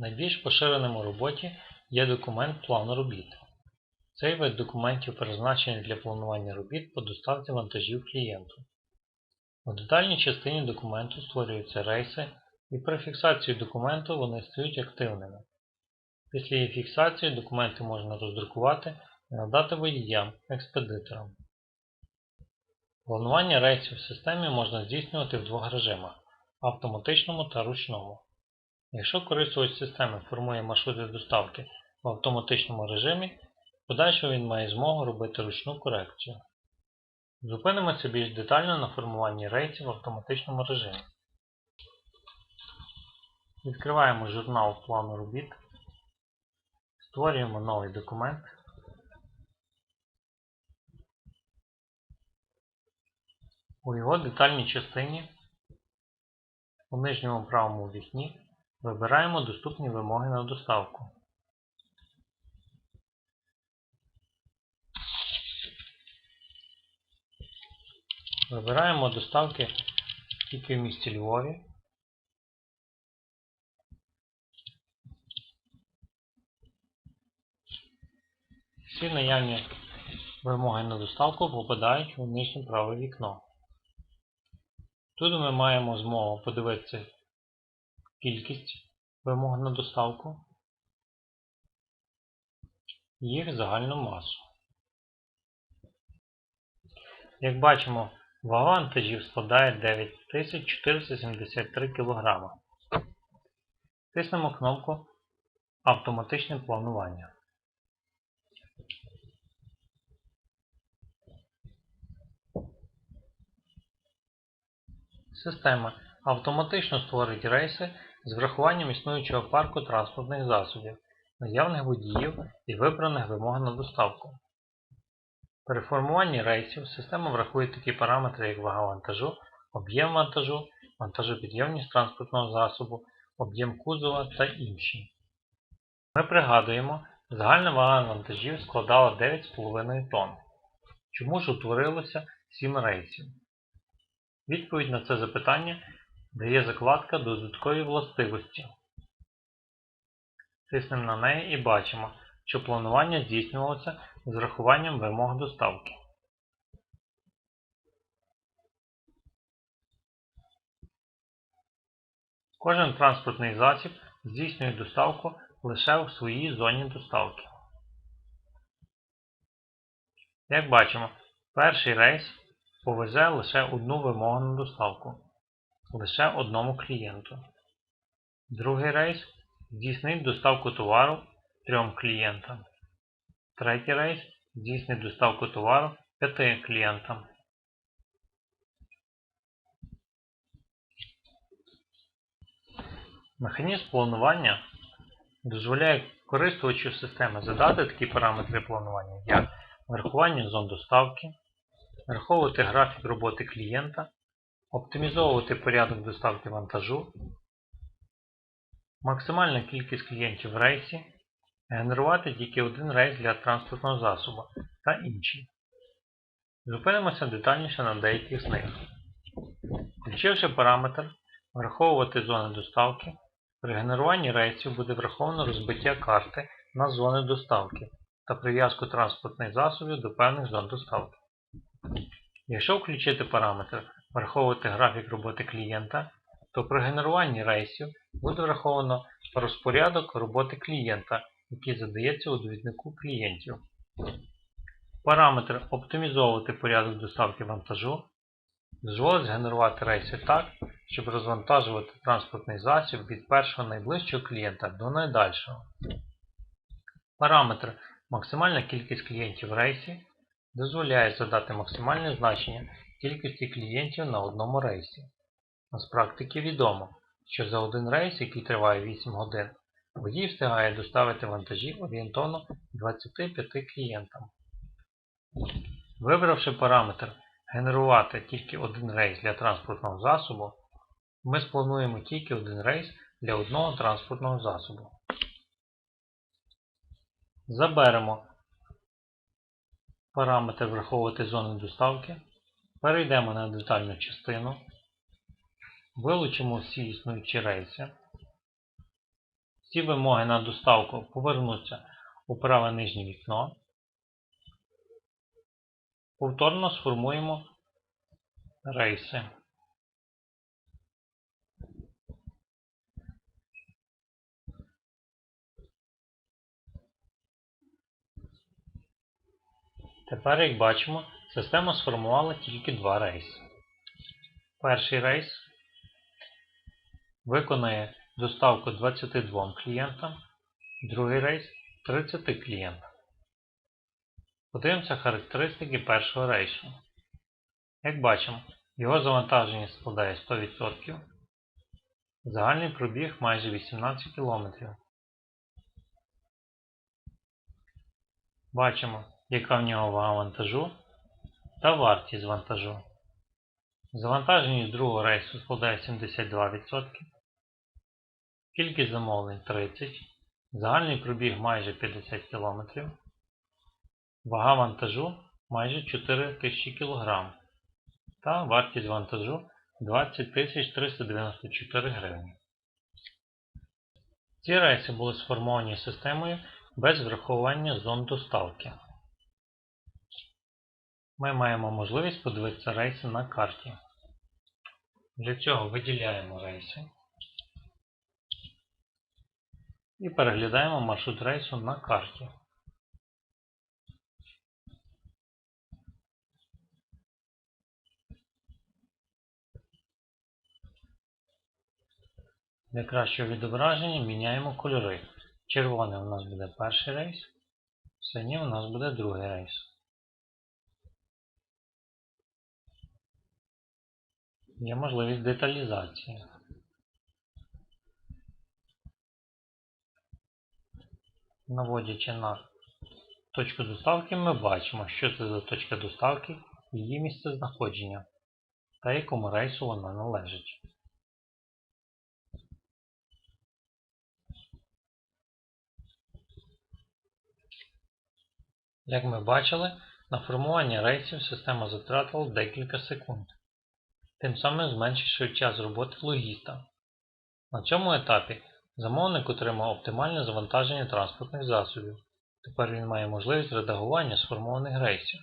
Найбільш поширеним у роботі є документ плану робіт. Цей вид документів призначений для планування робіт по доставці вантажів клієнту. У детальній частині документу створюються рейси і при фіксації документу вони стають активними. Після її фіксації документи можна роздрукувати і надати водіям, експедиторам. Планування рейсів в системі можна здійснювати в двох режимах автоматичному та ручному. Якщо користувач системи формує маршрути доставки в автоматичному режимі, в подальшому він має змогу робити ручну корекцію. Зупинимося більш детально на формуванні рейсів в автоматичному режимі. Відкриваємо журнал плану робіт, створюємо новий документ. У його детальній частині у нижньому правому вікні вибираємо доступні вимоги на доставку. Вибираємо доставки тільки в місті Львові. Всі наявні вимоги на доставку попадають у нижнє праве вікно. Тут ми маємо змогу подивитися кількість вимог на доставку, їх загальну масу. Як бачимо, вага вантажів складає 9473 кг. Тиснемо кнопку Автоматичне планування. Система автоматично створить рейси з врахуванням існуючого парку транспортних засобів, наявних водіїв і вибраних вимог на доставку. При формуванні рейсів система врахує такі параметри, як вага вантажу, об'єм вантажу, вантажопідйомність транспортного засобу, об'єм кузова та інші. Ми пригадуємо, загальна вага вантажів складала 9,5 тонн. Чому ж утворилося 7 рейсів? Відповідь на це запитання дає закладка додаткові властивості. Тиснемо на неї і бачимо, що планування здійснювалося з врахуванням вимог доставки. Кожен транспортний засіб здійснює доставку лише в своїй зоні доставки. Як бачимо, перший рейс повезе лише одну вимогу на доставку лише одному клієнту. Другий рейс здійснить доставку товару трьом клієнтам. Третій рейс здійснить доставку товару п'яти клієнтам. Механізм планування дозволяє користувачу системи задати такі параметри планування, як врахування зон доставки, враховувати графік роботи клієнта, оптимізовувати порядок доставки вантажу, максимальна кількість клієнтів в рейсі, генерувати тільки один рейс для транспортного засобу та інші. Зупинимося детальніше на деяких з них. Включивши параметр Враховувати зони доставки, при генеруванні рейсів буде враховано розбиття карти на зони доставки та прив'язку транспортних засобів до певних зон доставки. Якщо включити параметр Враховувати графік роботи клієнта, то при генеруванні рейсів буде враховано розпорядок роботи клієнта, який задається у довіднику клієнтів. Параметр Оптимізовувати порядок доставки вантажу дозволить згенерувати рейси так, щоб розвантажувати транспортний засіб від першого найближчого клієнта до найдальшого. Параметр Максимальна кількість клієнтів в рейсі дозволяє задати максимальне значення кількості клієнтів на одному рейсі. З практики відомо, що за один рейс, який триває 8 годин, водій встигає доставити вантажі орієнтовно 25 клієнтам. Вибравши параметр Генерувати тільки один рейс для транспортного засобу, ми сплануємо тільки один рейс для одного транспортного засобу. Заберемо параметр враховувати зони доставки Перейдемо на детальну частину, вилучимо всі існуючі рейси, Ці вимоги на доставку повернуться у праве нижнє вікно. Повторно сформуємо рейси. Тепер, як бачимо, система сформувала тільки два рейси. Перший рейс виконає доставку 22 клієнтам, другий рейс 30 клієнтам. Подивимося характеристики першого рейсу. Як бачимо, його завантаження складає 100%, загальний пробіг майже 18 км. Бачимо, яка в нього вага вантажу та вартість вантажу. Завантаженість другого рейсу складає 72%, кількість замовлень 30, загальний пробіг майже 50 км, вага вантажу майже 4000 кг та вартість вантажу 20 394 гривні. Ці рейси були сформовані системою без врахування зон доставки. Ми маємо можливість подивитися рейси на карті. Для цього виділяємо рейси і переглядаємо маршрут рейсу на карті. Для кращого відображення міняємо кольори. Червоний у нас буде перший рейс, синій у нас буде другий рейс. Є можливість деталізації. Наводячи на точку доставки, ми бачимо, що це за точка доставки, її місце знаходження та якому рейсу вона належить. Як ми бачили, на формування рейсів система затратила декілька секунд, тим самим зменшивши час роботи логіста. На цьому етапі замовник отримав оптимальне завантаження транспортних засобів. Тепер він має можливість редагування сформованих рейсів.